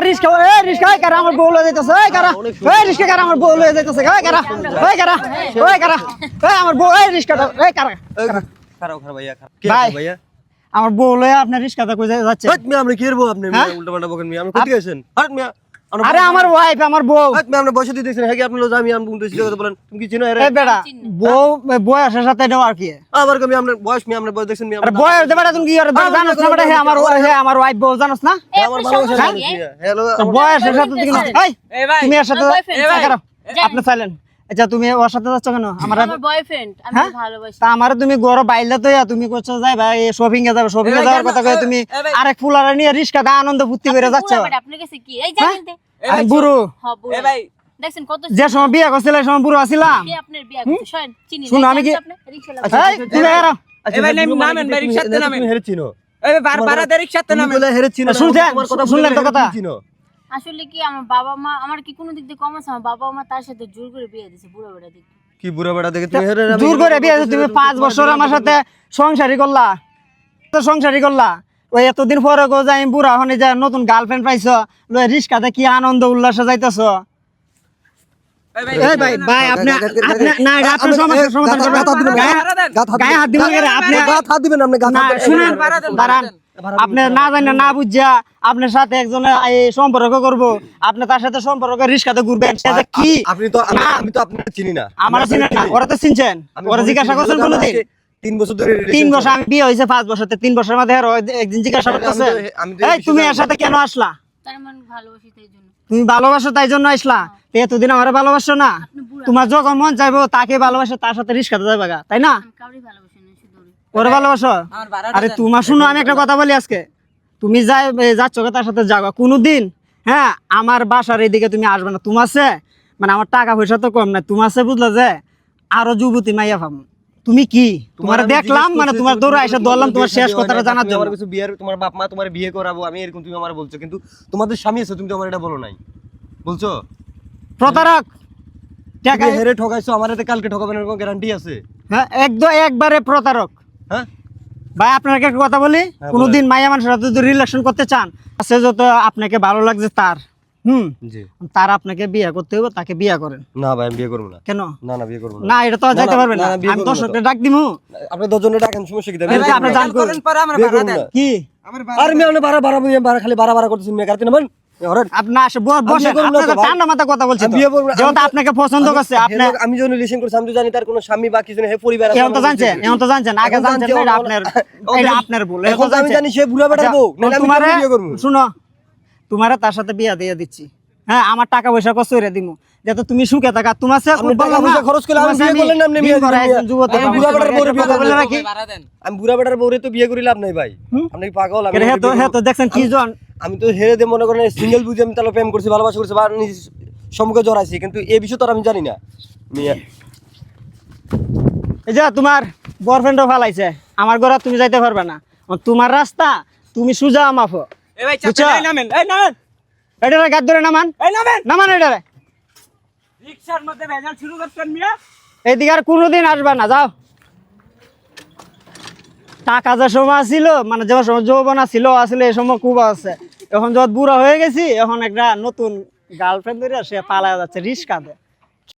আমার রিস্কা এ রিস্কা কারা আমার বউ লয়ে যাইতাছে এ কারা এই রিস্কা কারা আমার বউ লয়ে যাইতাছে এ কারা এ কারা এ কারা এই আমার বউ এই রিস্কাটা এ কারা খারাপ খারাপ ভাইয়া খারাপ ভাইয়া? আমার বউ লয়ে আপনার রিস্কাটা কই যাচ্ছে? মিয়া আপনি কি করব? আপনি হ্যাঁ? উল্টা পাল্টা বকেন মিয়া আপনি কোথায় গেছেন আরে মিয়া আরে আমার ওয়াইফ আমার বউ। হাট মিয়া আপনি বসে হ্যাঁ আমি আমি বলতে কথা বলেন। তুমি কি চিনো এরে? বেটা বউ বয়সের সাথে নেওয়া আর কি? আবার কমি আপনার বয়স বয়স দেখছেন মিয়া আরে বয়স দে বেটা তুমি কি জানোস না বেটা? হে আমার হে আমার ওয়াইফ বউ জানোস না? আমার ভালোবাসা জানেন হ্যালো। বয়সের সাথে তুমি এই এই তুমি এর সাথে আমার boyfriend, এই ভাই। কারও, আপনি সাইলেন্ট আচ্ছা তুমি ওর সাথে যাচ্ছ কেন? আমার আমার বয়ফ্রেন্ড আমি হ্যাঁ? ভালোবাসি। তা আমার তুমি গরো বাইলে তো তুমি করছ যাই ভাই শপিং এ যাবে শপিং এ যাওয়ার কথা কয়ে তুমি আরেক ফুলারা নিয়ে রিস্কা দা আনন্দ ফুর্তি করে যাচ্ছ। বুড়া কাছে কি? এই জানেন তে আমি বুড়ো। হ্যাঁ বুড়া। এ ভাই। দেখছেন কত যে সময় বিয়ে করছিল সেই সময় বুড়ো আছিলাম কে আপনার বিয়া করতে চিনি শুনো, আমি কি- আপনি রিকশা লাগান। এই, তুমি এরা এ ভাই, নামেন ভাই, রিক্সাতে নামেন। হেরে চিনো এই বার রিকশাতে তুমি বলে হেরে চিনো শুনছেন? তোমার কথা বলে শুনলেন তো কথা? চিনো। আসলে কি আমার বাবা মা আমার কি কোনো দিক দিয়ে কম আছে আমার বাবা মা তার সাথে জোর করে বিয়ে দিছে বুড়া বেটা দিক কি বুড়া বেড়া দেখে তুমি হেরে করে বিয়ে দিছো, তুমি পাঁচ বছর আমার সাথে সংসারই করলা তো সংসারই করলা ওই এতদিন পরে গো যাই বুড়া হনে যা নতুন গার্লফ্রেন্ড পাইছো লয় রিস্কাতে কি আনন্দ উল্লাসে যাইতেছো এই ভাই, ভাই ভাই আপনি আপনি না এটা আপনার সমস্যার সমাধান করবেন গাথা দিবেন, গায়ে- হাত দিবেন আপনি গাথা হাত দিবেন আপনি গাথা হাত দিবেন। দাঁড়ান বাড়াতেন। আপনি না জানেন না বুঝিয়া আপনার সাথে একজন সম্পর্ক করব। আপনি তার সাথে সম্পর্ক রিস্কাতে ঘুরবেন। সে যে কি? আপনি তো আমি তো আপনাকে চিনি না। আমার চিনেন না। ওরা তো চিনছেন। ওরা জিজ্ঞাসা করছেন কোনোদিন? তিন বছর ধরে তিন বছর আমি বিয়ে হয়েছে পাঁচ বছর তিন বছরের মধ্যে আর একদিন জিজ্ঞাসা করতেছে। এই তুমি এর সাথে কেন আসলা? তার মানে ভালোবাসি তাই জন্য। তুমি ভালোবাসো তাই জন্য আসলা? তো এতদিন আমার ভালোবাসো না। তোমার যখন মন চাইব তাকে ভালোবাসো তার সাথে রিস্কাতে যাবে তাই না আমি কাউরি ভালোবাসি না শুধু ওরে। ওরে ভালোবাসো? আরে তোমার শুনো আমি একটা কথা বলি আজকে। তুমি যাই যাচ্ছ তার সাথে যাবা কোনোদিন হ্যাঁ আমার বাসার এইদিকে তুমি আসবে না। তোমার মানে আমার টাকা পয়সা তো কম না তোমার আছে বুঝলা যে আরও যুবতী মাইয়া ভাব তুমি কি? তোমার দেখলাম মানে তোমার দৌড়ে এসে ধরলাম তোমার শেষ কথাটা জানার জন্য। আমার কিছু বিয়ের তোমার বাপ মা তোমার বিয়ে করাবো আমি এরকম তুমি আমার বলছো। কিন্তু তোমাদের স্বামী আছে তুমি তো আমার এটা বলো নাই। বলছো? প্রতারক! টাকা হেরে ঠকাইছো আমার হাতে কালকে ঠকাবেন এরকম গ্যারান্টি আছে। হ্যাঁ একদম একবারে প্রতারক। হ্যাঁ? ভাই আপনাকে একটা কথা বলি? হ্যাঁ, কোনোদিন মাইয়া মানুষের সাথে যদি রিলেশন করতে চান সে যত আপনাকে ভালো লাগছে তার হুম? জি। তার আপনাকে বিয়ে করতে হবে তাকে বিয়ে করেন। না ভাই আমি বিয়ে করব না। কেন? না না বিয়ে করব না। না এটা তো যাইতে না, পারবেন না, আমি দর্শককে ডাক দিমু। আপনি দশজনে ডাকেন সমস্যা কি আপনি জান করেন পরে আমার বিয়ে দেন। কি আমার আর আমি আপনি বুঝি বাড়া খালি বাড়া বাড়া করতেছেন মেয়ে না তো আপনার ভাই। ঠান্ডা মাথা কথা বলছি আমি তো। বিয়ে করব না, যেহেতু আমি তো- আপনাকে পছন্দ করছে আমি যখন রিলেশন করছি আমি তো জানি তার কোনো স্বামী বা কিছু পরিবার এখন তো আমার জানছেন এখন তো জানছেন আগে জানছেন জানছি, না, এটা এখন- আপনার এখন এটা জানি- আপনার ভুল এখন আমি জানি সে বুড়া বেটার বউ, নাহলে আমি তোমারে? শুনো তার সাথে বিয়া দিয়ে দিচ্ছি। হ্যাঁ আমার টাকা পয়সা কষ্ট করে দিমু। যাতে তুমি সুখে থাকা তোমার সে টাকা পয়সা খরচ আমি বিয়ে করলেন আপনি বিয়ে করলেন। যুবতী আমি বুড়া বেটার বউরে বিয়ে করব রাখি আমি বুড়া বেটার বউরে তো বিয়ে করি লাভ নাই ভাই? আপনি পাগল? আমি হে তো বিয়ে তো দেখছেন কি জন আমি তো হেরে দিয়ে মনে করেন সিঙ্গেল বুঝে আমি তাহলে প্রেম করছি ভালোবাসা করছি বা নিজ সম্মুখে জড়াইছি কিন্তু এই বিষয় তো আর আমি জানি না। মিয়া। এই যে তোমার বয়ফ্রেন্ডও ফালাইছে আমার ঘরে তুমি যাইতে পারবে না। তোমার রাস্তা তুমি সুজা মাফো এই ভাই বুঝছ? নামেন এই নামেন। এটারে গাদ ধরে নামান। এই নামেন। নামান এটারে। রিকশার মধ্যে ভেজাল শুরু করছেন মিয়া। এইদিকে আর কোনোদিন আসবে না যাও। টাকা যে সময় ছিল মানে যে সময় যৌবন ছিল আসলে এই সময় খুব আছে। এখন যত বুড়া হয়ে গেছি, এখন একটা নতুন গার্লফ্রেন্ড ধরে সে পালা যাচ্ছে, রিস্কা দে।